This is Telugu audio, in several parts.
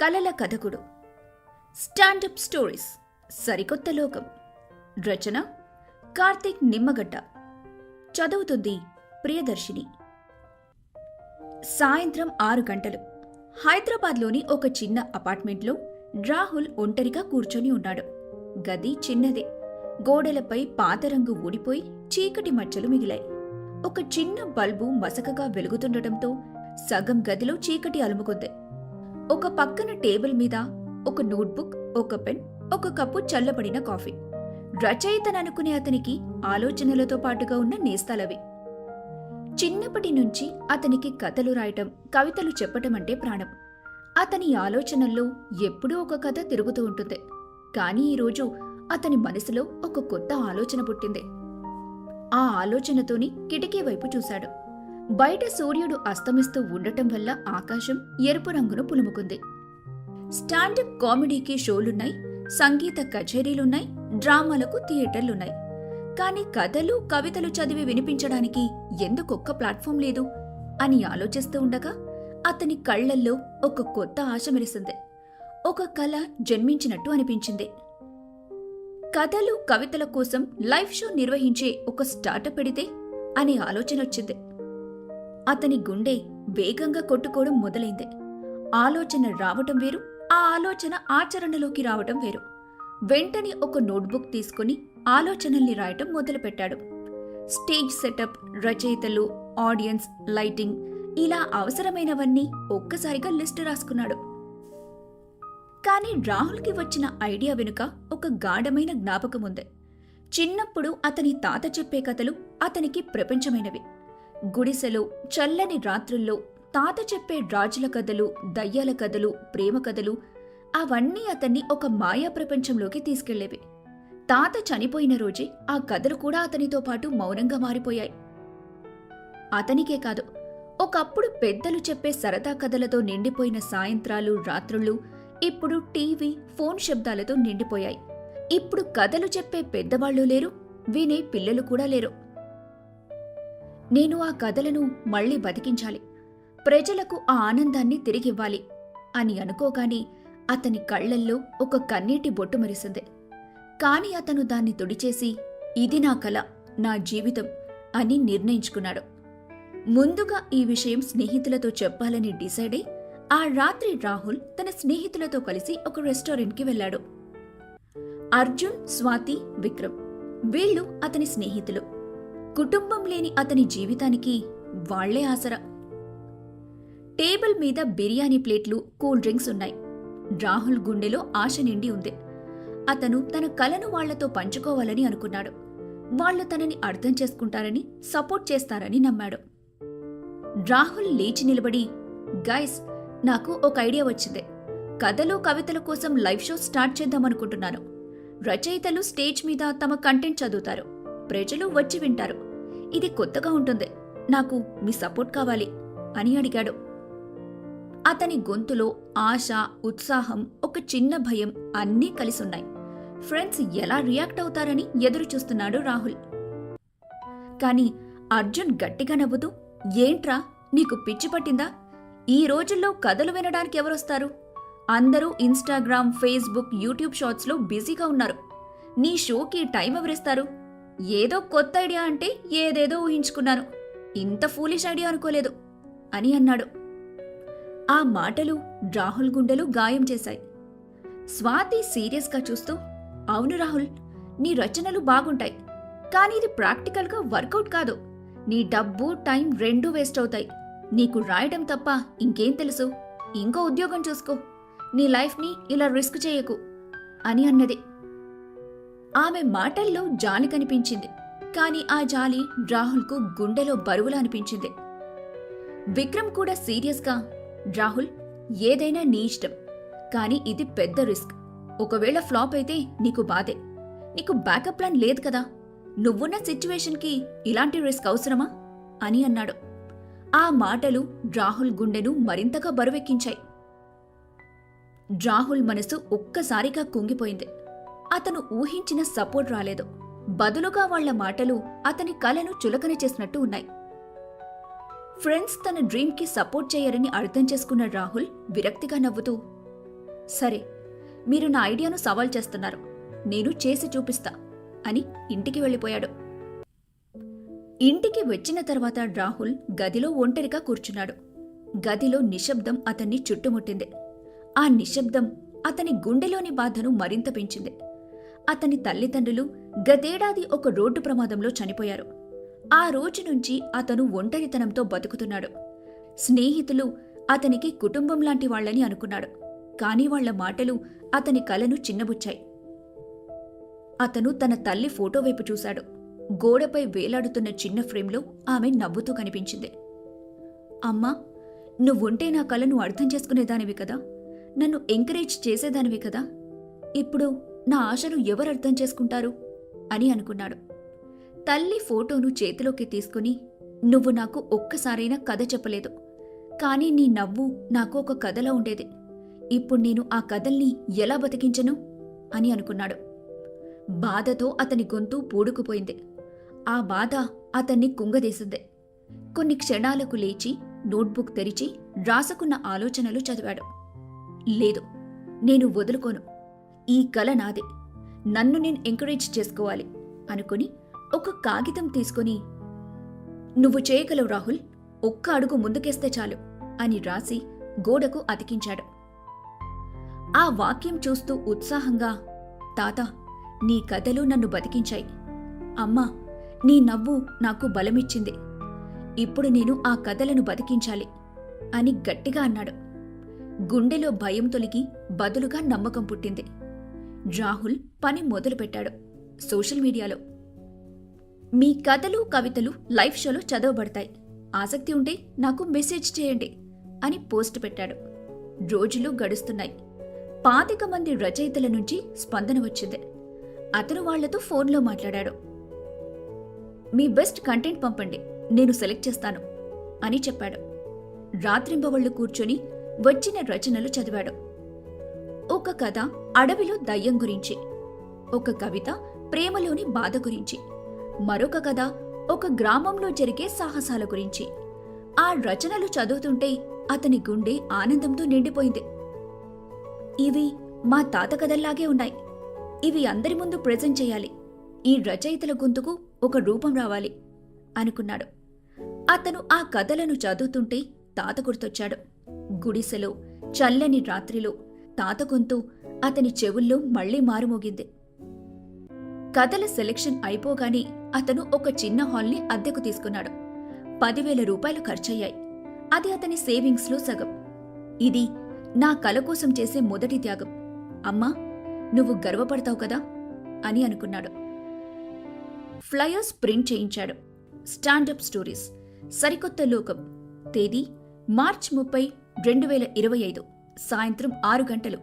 కలల కథకుడు. స్టాండప్ స్టోరీస్ సరికొత్త లోకం. రచన కార్తీక్ నిమ్మగడ్డ. చదువుతుంది ప్రియదర్శిని. సాయంత్రం ఆరు గంటలు. హైదరాబాద్లోని ఒక చిన్న అపార్ట్మెంట్లో రాహుల్ ఒంటరిగా కూర్చొని ఉన్నాడు. గది చిన్నదే. గోడలపై పాత రంగు ఊడిపోయి చీకటి మచ్చలు మిగిలాయి. ఒక చిన్న బల్బు మసకగా వెలుగుతుండటంతో సగం గదిలో చీకటి అలుముకుంది. ఒక పక్కన టేబుల్ మీద ఒక నోట్బుక్ ఒక పెన్ ఒక కప్పు చల్లబడిన కాఫీ. రచయితననుకునే అతనికి ఆలోచనలతో పాటుగా ఉన్న నేస్తాలవి. చిన్నప్పటి నుంచి అతనికి కథలు రాయటం కవితలు చెప్పటం అంటే ప్రాణం. అతని ఆలోచనల్లో ఎప్పుడూ ఒక కథ తిరుగుతూ ఉంటుంది. కానీ ఈరోజు అతని మనసులో ఒక కొత్త ఆలోచన పుట్టింది. ఆ ఆలోచనతోని కిటికీ వైపు చూశాడు. బయట సూర్యుడు అస్తమిస్తూ ఉండటం వల్ల ఆకాశం ఎరుపు రంగును పులుముకుంది. స్టాండప్ కామెడీకి షోలున్నాయి సంగీత కచేరీలున్నాయి డ్రామాలకు థియేటర్లున్నాయి. కానీ కథలు కవితలు చదివి వినిపించడానికి ఎందుకొక్క ప్లాట్ఫామ్ లేదు? అని ఆలోచిస్తూ ఉండగా అతని కళ్ళల్లో ఒక కొత్త ఆశ మెరిసింది. ఒక కళ జన్మించినట్టు అనిపించింది. కథలు కవితల కోసం లైవ్ షో నిర్వహించే ఒక స్టార్టప్ పెడితే అనే ఆలోచన వచ్చింది అతని గుండె వేగంగా కొట్టుకోవడం మొదలైంది. ఆలోచన రావటం వేరు ఆ ఆలోచన ఆచరణలోకి రావటం వేరు. వెంటనే ఒక నోట్బుక్ తీసుకుని ఆలోచనల్ని రాయటం మొదలుపెట్టాడు. స్టేజ్ సెటప్ రచయితలు ఆడియన్స్ లైటింగ్ ఇలా అవసరమైనవన్నీ ఒక్కసారిగా లిస్టు రాసుకున్నాడు. కానీ రాహుల్కి వచ్చిన ఐడియా వెనుక ఒక గాఢమైన జ్ఞాపకం ఉంది చిన్నప్పుడు అతని తాత చెప్పే కథలు అతనికి ప్రపంచమైనవి. గుడిసెలో చల్లని రాత్రుల్లో తాత చెప్పే రాజుల కథలు దయ్యాల కథలు ప్రేమ కథలు అవన్నీ అతన్ని ఒక మాయా ప్రపంచంలోకి తీసుకెళ్ళేవి. తాత చనిపోయిన రోజే ఆ కథలు కూడా అతనితో పాటు మౌనంగా మారిపోయాయి. అతనికే కాదు ఒకప్పుడు పెద్దలు చెప్పే సరదా కథలతో నిండిపోయిన సాయంత్రాలు రాత్రులు ఇప్పుడు టీవీ ఫోన్ శబ్దాలతో నిండిపోయాయి. ఇప్పుడు కథలు చెప్పే పెద్దవాళ్ళు లేరు వినే పిల్లలు కూడా లేరు. నేను ఆ కథలను మళ్ళీ బతికించాలి. ప్రజలకు ఆ ఆనందాన్ని తిరిగివ్వాలి అని అనుకోగాని అతని కళ్ళల్లో ఒక కన్నీటి బొట్టు మెరిసింది. కాని అతను దాన్ని తుడిచేసి ఇది నా కల నా జీవితం అని నిర్ణయించుకున్నాడు. ముందుగా ఈ విషయం స్నేహితులతో చెప్పాలని డిసైడ్ అయి ఆ రాత్రి రాహుల్ తన స్నేహితులతో కలిసి ఒక రెస్టారెంట్కి వెళ్ళాడు. అర్జున్ స్వాతి విక్రమ్ వీళ్ళు అతని స్నేహితులు. కుటుంబం లేని అతని జీవితానికి వాళ్ళే ఆసరా. టేబుల్ మీద బిర్యానీ ప్లేట్లు కూల్ డ్రింక్స్ ఉన్నాయి. రాహుల్ గుండెలో ఆశ నిండి ఉంది. అతను తన కలను వాళ్ళతో పంచుకోవాలని అనుకున్నాడు. వాళ్ళు తనని అర్థం చేసుకుంటారని సపోర్ట్ చేస్తారని నమ్మాడు. రాహుల్ లేచి నిలబడి గైస్ నాకు ఒక ఐడియా వచ్చింది. కథలు కవితల కోసం లైవ్ షో స్టార్ట్ చేద్దామనుకుంటున్నాను. రచయితలు స్టేజ్ మీద తమ కంటెంట్ చదువుతారు. ప్రజలు వచ్చి వింటారు. ఇది కొత్తగా ఉంటుంది. నాకు మీ సపోర్ట్ కావాలి అని అడిగాడు. అతని గొంతులో ఆశ ఉత్సాహం ఒక చిన్న భయం అన్నీ కలిసున్నాయి. ఫ్రెండ్స్ ఎలా రియాక్ట్ అవుతారని ఎదురు చూస్తున్నాడు రాహుల్. కాని అర్జున్ గట్టిగా నవ్వుతూ ఏంట్రా నీకు పిచ్చి పట్టిందా? ఈ రోజుల్లో కథలు వినడానికి ఎవరొస్తారు? అందరూ ఇన్స్టాగ్రామ్ ఫేస్బుక్ యూట్యూబ్ షార్ట్స్లో బిజీగా ఉన్నారు. నీ షోకి టైం ఎవరిస్తారు? ఏదో కొత్త ఐడియా అంటే ఏదేదో ఊహించుకున్నాను. ఇంత ఫూలిష్ ఐడియా అనుకోలేదు అని అన్నాడు. ఆ మాటలు రాహుల్ గుండెలు గాయం చేశాయి. స్వాతి సీరియస్గా చూస్తూ అవును రాహుల్ నీ రచనలు బాగుంటాయి కానీ ఇది ప్రాక్టికల్గా వర్కౌట్ కాదు. నీ డబ్బు టైం రెండూ వేస్ట్ అవుతాయి. నీకు రాయడం తప్ప ఇంకేం తెలుసు? ఇంకో ఉద్యోగం చూసుకో. నీ లైఫ్ని ఇలా రిస్క్ చేయకు అని అన్నది. ఆమె మాటల్లో జాలి కనిపించింది. కాని ఆ జాలి రాహుల్కు గుండెలో బరువులా అనిపించింది. విక్రమ్ కూడా సీరియస్గా రాహుల్ ఏదైనా నీ ఇష్టం. కానీ ఇది పెద్ద రిస్క్. ఒకవేళ ఫ్లాప్ అయితే నీకు బాధే. నీకు బ్యాకప్ ప్లాన్ లేదు కదా. నువ్వున్న సిచ్యువేషన్కి ఇలాంటి రిస్క్ అవసరమా? అని అన్నాడు. ఆ మాటలు రాహుల్ గుండెను మరింతగా బరువెక్కించాయి. రాహుల్ మనసు ఒక్కసారిగా కుంగిపోయింది. అతను ఊహించిన సపోర్ట్ రాలేదు. బదులుగా వాళ్ళ మాటలు అతని కలను చులకన చేసినట్టు ఉన్నాయి. ఫ్రెండ్స్ తన డ్రీమ్కి సపోర్ట్ చేయరని అర్థం చేసుకున్న రాహుల్ విరక్తిగా నవ్వుతూ సరే మీరు నా ఐడియాను సవాల్ చేస్తున్నారు. నేను చేసి చూపిస్తా అని ఇంటికి వెళ్ళిపోయాడు. ఇంటికి వచ్చిన తర్వాత రాహుల్ గదిలో ఒంటరిగా కూర్చున్నాడు. గదిలో నిశ్శబ్దం అతన్ని చుట్టుముట్టింది. ఆ నిశ్శబ్దం అతని గుండెలోని బాధను మరింత పెంచింది. అతని తల్లిదండ్రులు గతేడాది ఒక రోడ్డు ప్రమాదంలో చనిపోయారు. ఆ రోజు నుంచి అతను ఒంటరితనంతో బతుకుతున్నాడు. స్నేహితులు అతనికి కుటుంబం లాంటి వాళ్ళని అనుకున్నాడు. కానీ వాళ్ళ మాటలు అతని కలను చిన్నబుచ్చాయి. అతను తన తల్లి ఫోటో వైపు చూశాడు. గోడపై వేలాడుతున్న చిన్న ఫ్రేమ్లో ఆమె నవ్వుతూ కనిపించింది. అమ్మా నువ్వుంటే నా కలను అర్థం చేసుకునేదానివి కదా? నన్ను ఎంకరేజ్ చేసేదానివి కదా? ఇప్పుడు నా ఆశను ఎవరు అర్థం చేసుకుంటారు? అని అనుకున్నాడు. తల్లి ఫోటోను చేతిలోకి తీసుకుని నువ్వు నాకు ఒక్కసారైనా కథ చెప్పలేదు. కానీ నీ నవ్వు నాకు ఒక కథలా ఉండేది. ఇప్పుడు నేను ఆ కథల్ని ఎలా బతికించను? అని అనుకున్నాడు. బాధతో అతని గొంతు పూడుకుపోయింది. ఆ బాధ అతన్ని కుంగదీసింది. కొన్ని క్షణాలకు లేచి నోట్బుక్ తెరిచి రాసుకున్న ఆలోచనలు చదివాడు. లేదు నేను వదులుకోను. ఈ కల నాదే. నన్ను నేను ఎంకరేజ్ చేసుకోవాలి అనుకుని ఒక కాగితం తీసుకుని నువ్వు చేయగలవు రాహుల్ ఒక్క అడుగు ముందుకేస్తే చాలు అని రాసి గోడకు అతికించాడు. ఆ వాక్యం చూస్తూ ఉత్సాహంగా తాత నీ కథలు నన్ను బతికించాయి. అమ్మా నీ నవ్వు నాకు బలమిచ్చింది. ఇప్పుడు నేను ఆ కథలను బతికించాలి అని గట్టిగా అన్నాడు. గుండెలో భయం తొలగి బదులుగా నమ్మకం పుట్టింది. రాహుల్ పని మొదలుపెట్టాడు. సోషల్ మీడియాలో. మీ కథలు కవితలు లైవ్ షోలో చదవబడతాయి. ఆసక్తి ఉంటే నాకు మెసేజ్ చేయండి అని పోస్ట్ పెట్టాడు. రోజులు గడుస్తున్నాయి. పాతిక మంది రచయితల నుంచి స్పందన వచ్చింది. అతను వాళ్ళతో ఫోన్లో మాట్లాడాడు. మీ బెస్ట్ కంటెంట్ పంపండి నేను సెలెక్ట్ చేస్తాను అని చెప్పాడు. రాత్రింబవళ్ళు కూర్చొని వచ్చిన రచనలు చదివాడు. ఒక కథ అడవిలో దయ్యం గురించి ఒక కవిత ప్రేమలోని బాధ గురించి మరొక కథ ఒక గ్రామంలో జరిగే సాహసాల గురించి. ఆ రచనలు చదువుతుంటే అతని గుండె ఆనందంతో నిండిపోయింది. ఇవి మా తాత కథల్లాగే ఉన్నాయి. ఇవి అందరి ముందు ప్రెజెంట్ చేయాలి. ఈ రచయితల గొంతుకు ఒక రూపం రావాలి అనుకున్నాడు. అతను ఆ కథలను చదువుతుంటే తాత గుర్తొచ్చాడు. గుడిసెలో చల్లని రాత్రిలో తాత గొంతు అతని చెవుల్లో మళ్ళీ మారుమోగింది. కథల సెలెక్షన్ అయిపోగానే అతను ఒక చిన్న హాల్ని అద్దెకు తీసుకున్నాడు. పదివేల రూపాయలు ఖర్చయ్యాయి. అది అతని సేవింగ్స్లో సగం. ఇది నా కల కోసం చేసే మొదటి త్యాగం. అమ్మా నువ్వు గర్వపడతావు కదా? అని అనుకున్నాడు. ఫ్లయర్స్ ప్రింట్ చేయించాడు. Stand up stories. సరికొత్త లోకం. తేదీ మార్చ్ ముప్పై రెండు వేల ఇరవై ఐదు. సాయంత్రం ఆరు గంటలు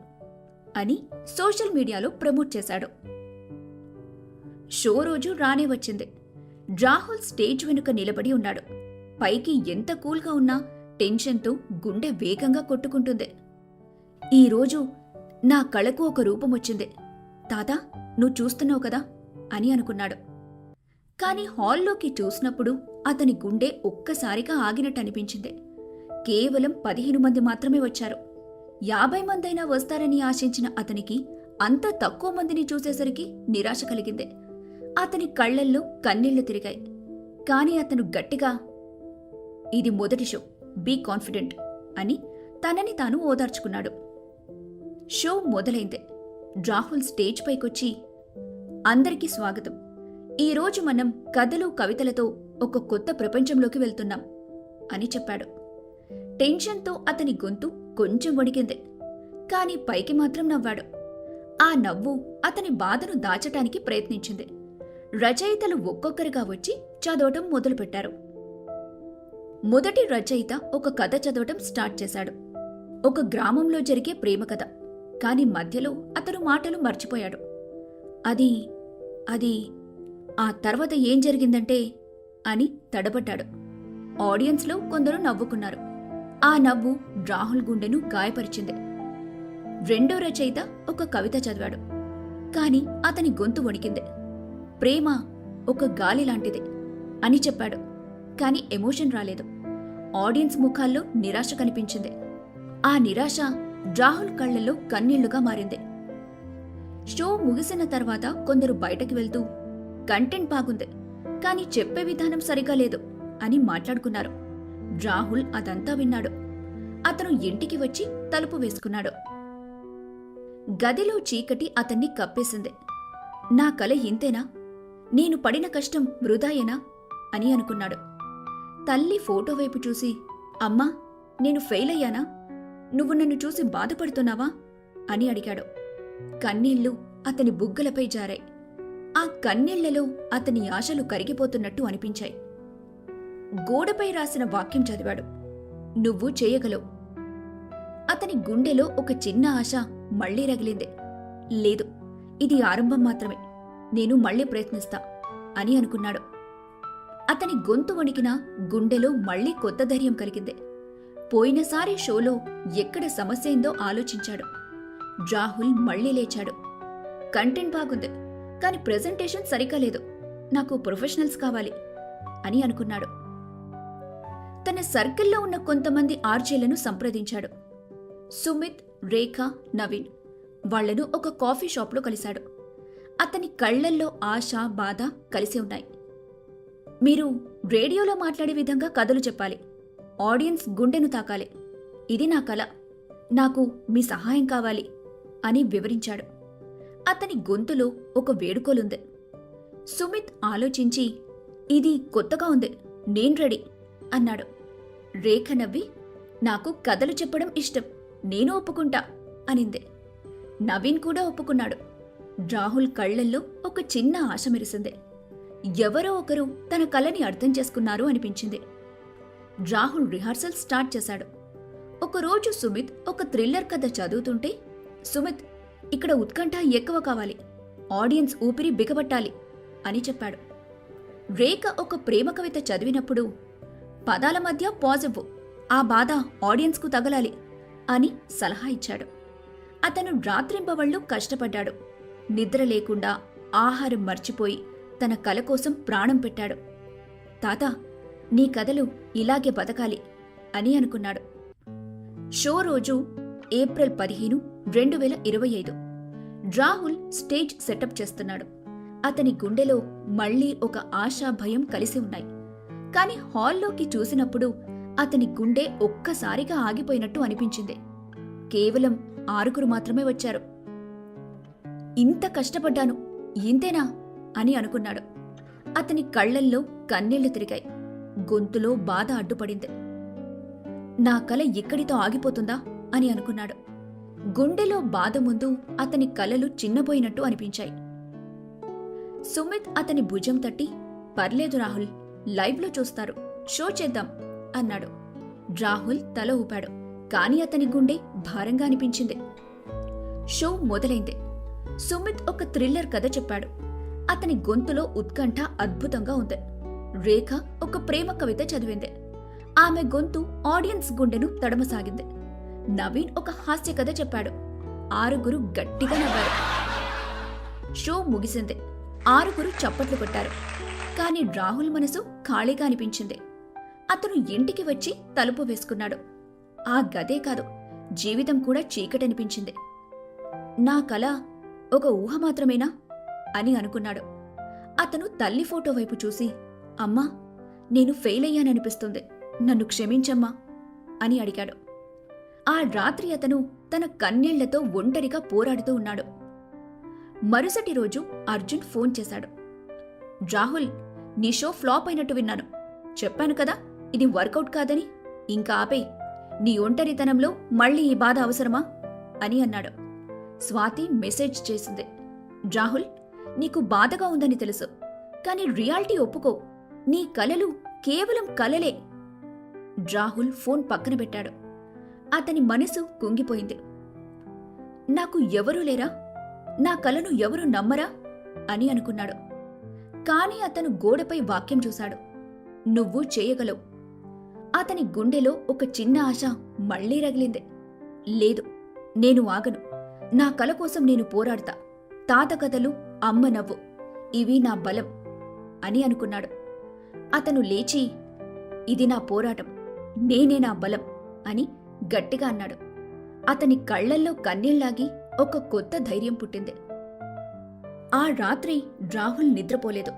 అని సోషల్ మీడియాలో ప్రమోట్ చేశాడు. షో రోజు రానే వచ్చింది. రాహుల్ స్టేజ్ వెనుక నిలబడి ఉన్నాడు. పైకి ఎంత కూల్గా ఉన్నా టెన్షన్తో గుండె వేగంగా కొట్టుకుంటుంది. ఈరోజు నా కళకు ఒక రూపం వచ్చింది. తాత నువ్వు చూస్తున్నావు కదా? అని అనుకున్నాడు. కాని హాల్లోకి చూసినప్పుడు అతని గుండె ఒక్కసారిగా ఆగినట్టు అనిపించింది. కేవలం పదిహేను మంది మాత్రమే వచ్చారు. యాభై మందైనా వస్తారని ఆశించిన అతనికి అంత తక్కువ మందిని చూసేసరికి నిరాశ కలిగింది. అతని కళ్ళల్లో కన్నీళ్ళు తిరిగాయి. కాని అతను గట్టిగా ఇది మొదటి షో బీ కాన్ఫిడెంట్ అని తనని తాను ఓదార్చుకున్నాడు. షో మొదలైంది. రాహుల్ స్టేజ్ పైకొచ్చి అందరికీ స్వాగతం. ఈరోజు మనం కథలు కవితలతో ఒక కొత్త ప్రపంచంలోకి వెళ్తున్నాం అని చెప్పాడు. టెన్షన్తో అతని గొంతు కొంచెం వణికింది. కాని పైకి మాత్రం నవ్వాడు. ఆ నవ్వు అతని బాధను దాచటానికి ప్రయత్నించింది. రచయితలు ఒక్కొక్కరిగా వచ్చి చదవటం మొదలుపెట్టారు. మొదటి రచయిత ఒక కథ చదవటం స్టార్ట్ చేశాడు. ఒక గ్రామంలో జరిగే ప్రేమ కథ. కాని మధ్యలో అతను మాటలు మర్చిపోయాడు. అది అది ఆ తర్వాత ఏం జరిగిందంటే అని తడబడ్డాడు. ఆడియన్స్లో కొందరు నవ్వుకున్నారు. ఆ నవ్వు రాహుల్ గుండెను గాయపరిచింది. రెండో రచయిత ఒక కవిత చదివాడు. కాని అతని గొంతు వణికింది. ప్రేమ ఒక గాలి లాంటిది అని చెప్పాడు. కాని ఎమోషన్ రాలేదు. ఆడియన్స్ ముఖాల్లో నిరాశ కనిపించింది. ఆ నిరాశ రాహుల్ కళ్ళల్లో కన్నీళ్ళుగా మారింది. షో ముగిసిన తర్వాత కొందరు బయటకు వెళ్తూ కంటెంట్ బాగుంది. కానీ చెప్పే విధానం సరిగా లేదు అని మాట్లాడుకున్నారు. రాహుల్ అదంతా విన్నాడు. అతను ఇంటికి వచ్చి తలుపు వేసుకున్నాడు. గదిలో చీకటి అతన్ని కప్పేసింది. నా కల ఇంతేనా? నేను పడిన కష్టం వృధాయేనా? అని అనుకున్నాడు. తల్లి ఫోటో వైపు చూసి అమ్మా నేను ఫెయిల్ అయ్యానా నువ్వు నన్ను చూసి బాధపడుతున్నావా? అని అడిగాడు. కన్నీళ్ళు అతని బుగ్గలపై జారాయి. ఆ కన్నీళ్ళలో అతని ఆశలు కరిగిపోతున్నట్టు అనిపించాయి. గోడపై రాసిన వాక్యం చదివాడు. నువ్వు చేయగలవు. అతని గుండెలో ఒక చిన్న ఆశ మళ్ళీ రగిలింది. లేదు ఇది ఆరంభం మాత్రమే. నేను మళ్ళీ ప్రయత్నిస్తా అని అనుకున్నాడు. అతని గొంతు వణికిన గుండెలో మళ్ళీ కొత్త ధైర్యం కలిగింది. పోయినసారి షోలో ఎక్కడ సమస్య అయిందో ఆలోచించాడు. రాహుల్ మళ్ళీ లేచాడు. కంటెంట్ బాగుంది కానీ ప్రెజెంటేషన్ సరిగ్గా లేదు. నాకు ప్రొఫెషనల్స్ కావాలి అని అనుకున్నాడు. తన సర్కిల్లో ఉన్న కొంతమంది ఆర్జేలను సంప్రదించాడు. సుమిత్ రేఖ నవీన్ వాళ్ళను ఒక కాఫీ షాప్లో కలిశాడు. అతని కళ్ళల్లో ఆశ బాధ కలిసి ఉన్నాయి. మీరు రేడియోలో మాట్లాడే విధంగా కథలు చెప్పాలి. ఆడియన్స్ గుండెను తాకాలి. ఇది నా కల. నాకు మీ సహాయం కావాలి అని వివరించాడు. అతని గొంతులో ఒక వేడుకోలుంది. సుమిత్ ఆలోచించి ఇది కొత్తగా ఉంది. నేను రెడీ అన్నాడు. రేఖ నవ్వి నాకు కథలు చెప్పడం ఇష్టం నేను ఒప్పుకుంటా అనింది. నవీన్ కూడా ఒప్పుకున్నాడు. రాహుల్ కళ్ళల్లో ఒక చిన్న ఆశ మెరిసింది. ఎవరో ఒకరు తన కళని అర్థం చేసుకున్నారు అనిపించింది. రాహుల్ రిహార్సల్ స్టార్ట్ చేశాడు. ఒకరోజు సుమిత్ ఒక థ్రిల్లర్ కథ చదువుతుంటే సుమిత్ ఇక్కడ ఉత్కంఠ ఎక్కువ కావాలి ఆడియన్స్ ఊపిరి బిగబట్టాలి అని చెప్పాడు. రేఖ ఒక ప్రేమ కవిత చదివినప్పుడు పదాల మధ్య పాజిటివ్ ఆ బాధ ఆడియన్స్కు తగలాలి అని సలహా ఇచ్చాడు. అతను రాత్రింబవళ్ళు కష్టపడ్డాడు. నిద్ర లేకుండా ఆహారం మర్చిపోయి తన కల కోసం ప్రాణం పెట్టాడు. తాత నీ కథలు ఇలాగే బతకాలి అని అనుకున్నాడు. షో రోజు ఏప్రిల్ పదిహేను రెండు వేల ఇరవై ఐదు. రాహుల్ స్టేజ్ సెటప్ చేస్తున్నాడు. అతని గుండెలో మళ్ళీ ఒక ఆశా భయం కలిసి ఉన్నాయి. కాని హాల్లోకి చూసినప్పుడు అతని గుండె ఒక్కసారిగా ఆగిపోయినట్టు అనిపించింది. కేవలం ఆరుగురు మాత్రమే వచ్చారు. ఇంత కష్టపడ్డాను ఇంతేనా? అని అనుకున్నాడు. అతని కళ్ళల్లో కన్నీళ్ళు తిరిగాయి. గొంతులో బాధ అడ్డుపడింది. నా కల ఇక్కడితో ఆగిపోతుందా? అని అనుకున్నాడు. గుండెలో బాధ ముందు అతని కలలు చిన్నపోయినట్టు అనిపించాయి. సుమిత్ అతని భుజం తట్టి పర్లేదు రాహుల్ లైవ్లో చూస్తారు. షో చేద్దాం అన్నాడు. రాహుల్ తల ఊపాడు. కాని అతని గుండె భారంగా అనిపించింది. షో మొదలైంది. సుమిత్ ఒక థ్రిల్లర్ కథ చెప్పాడు. అతని గొంతులో ఉత్కంఠ అద్భుతంగా ఉంది. రేఖ ఒక ప్రేమ కవిత చదివింది. ఆమె గొంతు ఆడియన్స్ గుండెను తడమసాగింది. నవీన్ ఒక హాస్య కథ చెప్పాడు. ఆరుగురు గట్టిగా నవ్వారు. షో ముగిసింది. ఆరుగురు చప్పట్లు కొట్టారు. కాని రాహుల్ మనసు ఖాళీగా అనిపించింది. అతను ఇంటికి వచ్చి తలుపు వేసుకున్నాడు. ఆ గదే కాదు జీవితం కూడా చీకటనిపించింది. నా కల ఒక ఊహ మాత్రమేనా? అని అనుకున్నాడు. అతను తల్లి ఫోటో వైపు చూసి అమ్మా నేను ఫెయిల్ అయ్యాననిపిస్తుంది. నన్ను క్షమించమ్మా అని అడిగాడు. ఆ రాత్రి అతను తన కన్నీళ్ళతో ఒంటరిగా పోరాడుతూ ఉన్నాడు. మరుసటి రోజు అర్జున్ ఫోన్ చేశాడు. రాహుల్ నీ షో ఫ్లాప్ అయినట్టు విన్నాను. చెప్పాను కదా ఇది వర్కౌట్ కాదని. ఇంకా ఆపే నీ ఒంటరితనంలో మళ్ళీ ఈ బాధ అవసరమా? అని అన్నాడు. స్వాతి మెసేజ్ చేసింది. రాహుల్ నీకు బాధగా ఉందని తెలుసు. కానీ రియాలిటీ ఒప్పుకో. నీ కలలు కేవలం కలలే. రాహుల్ ఫోన్ పక్కన పెట్టాడు. అతని మనసు కుంగిపోయింది. నాకు ఎవరూ లేరా? నా కలను ఎవరు నమ్మరా? అని అనుకున్నాడు. కాని అతను గోడపై వాక్యం చూశాడు. నువ్వు చేయగలవు. అతని గుండెలో ఒక చిన్న ఆశ మళ్ళీ రగిలింది. లేదు నేను ఆగను. నా కల కోసం నేను పోరాడతా. తాత కథలు అమ్మ నవ్వు ఇవి నా బలం అని అనుకున్నాడు. అతను లేచి ఇది నా పోరాటం నేనే నా బలం అని గట్టిగా అన్నాడు. అతని కళ్ళల్లో కన్నీళ్ళాగి ఒక కొత్త ధైర్యం పుట్టింది. ఆ రాత్రి రాహుల్ నిద్రపోలేదు.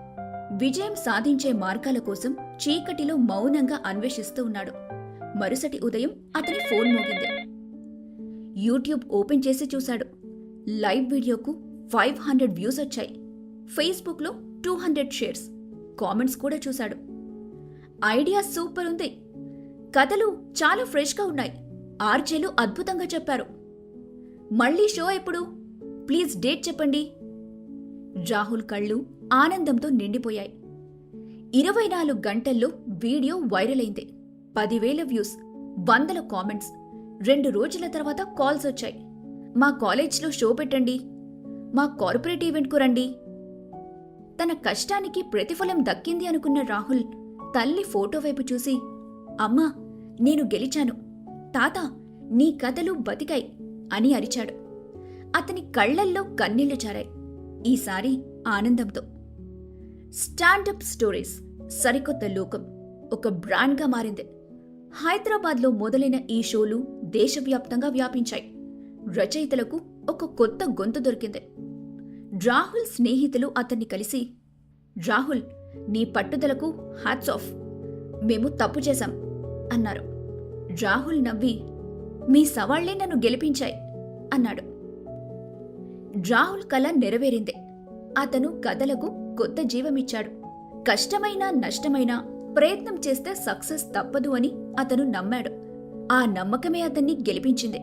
విజయం సాధించే మార్గాల కోసం చీకటిలో మౌనంగా అన్వేషిస్తూ ఉన్నాడు. మరుసటి ఉదయం అతని ఫోన్ మోగింది. యూట్యూబ్ ఓపెన్ చేసి చూశాడు. లైవ్ వీడియోకు ఫైవ్ హండ్రెడ్ వ్యూస్ వచ్చాయి. ఫేస్బుక్లో టూ హండ్రెడ్ షేర్స్. కామెంట్స్ కూడా చూశాడు. ఐడియా సూపర్ ఉంది. కథలు చాలా ఫ్రెష్గా ఉన్నాయి. ఆర్జేలు అద్భుతంగా చెప్పారు. మళ్ళీ షో ఎప్పుడు? ప్లీజ్ డేట్ చెప్పండి. రాహుల్ కళ్ళు ఆనందంతో నిండిపోయాయి. ఇరవై నాలుగు గంటల్లో వీడియో వైరల్ అయింది. పదివేల వ్యూస్ వందల కామెంట్స్. రెండు రోజుల తర్వాత కాల్స్ వచ్చాయి. మా కాలేజ్లో షో పెట్టండి. మా కార్పొరేట్ ఈవెంట్కు రండి. తన కష్టానికి ప్రతిఫలం దక్కింది అనుకున్న రాహుల్ తల్లి ఫోటో వైపు చూసి అమ్మా నేను గెలిచాను. తాత నీ కథలు బతికాయి అని అరిచాడు. అతని కళ్ళల్లో కన్నీళ్ళు చారాయి ఈసారి ఆనందంతో. స్టాండప్ స్టోరీస్ సరికొత్త లోకం ఒక బ్రాండ్గా మారింది. హైదరాబాద్లో మొదలైన ఈ షోలు దేశవ్యాప్తంగా వ్యాపించాయి. రచయితలకు ఒక కొత్త గొంతు దొరికింది. రాహుల్ స్నేహితులు అతన్ని కలిసి రాహుల్ నీ పట్టుదలకు హ్యాట్స్ ఆఫ్ మేము తప్పు చేశాం అన్నారు. రాహుల్ నవ్వి మీ సవాళ్ళే నన్ను గెలిపించాయి అన్నాడు. రాహుల్ కల నెరవేరింది. అతను కథలకు కొత్త జీవమిచ్చాడు. కష్టమైనా నష్టమైనా ప్రయత్నం చేస్తే సక్సెస్ తప్పదు అని అతను నమ్మాడు. ఆ నమ్మకమే అతన్ని గెలిపించింది.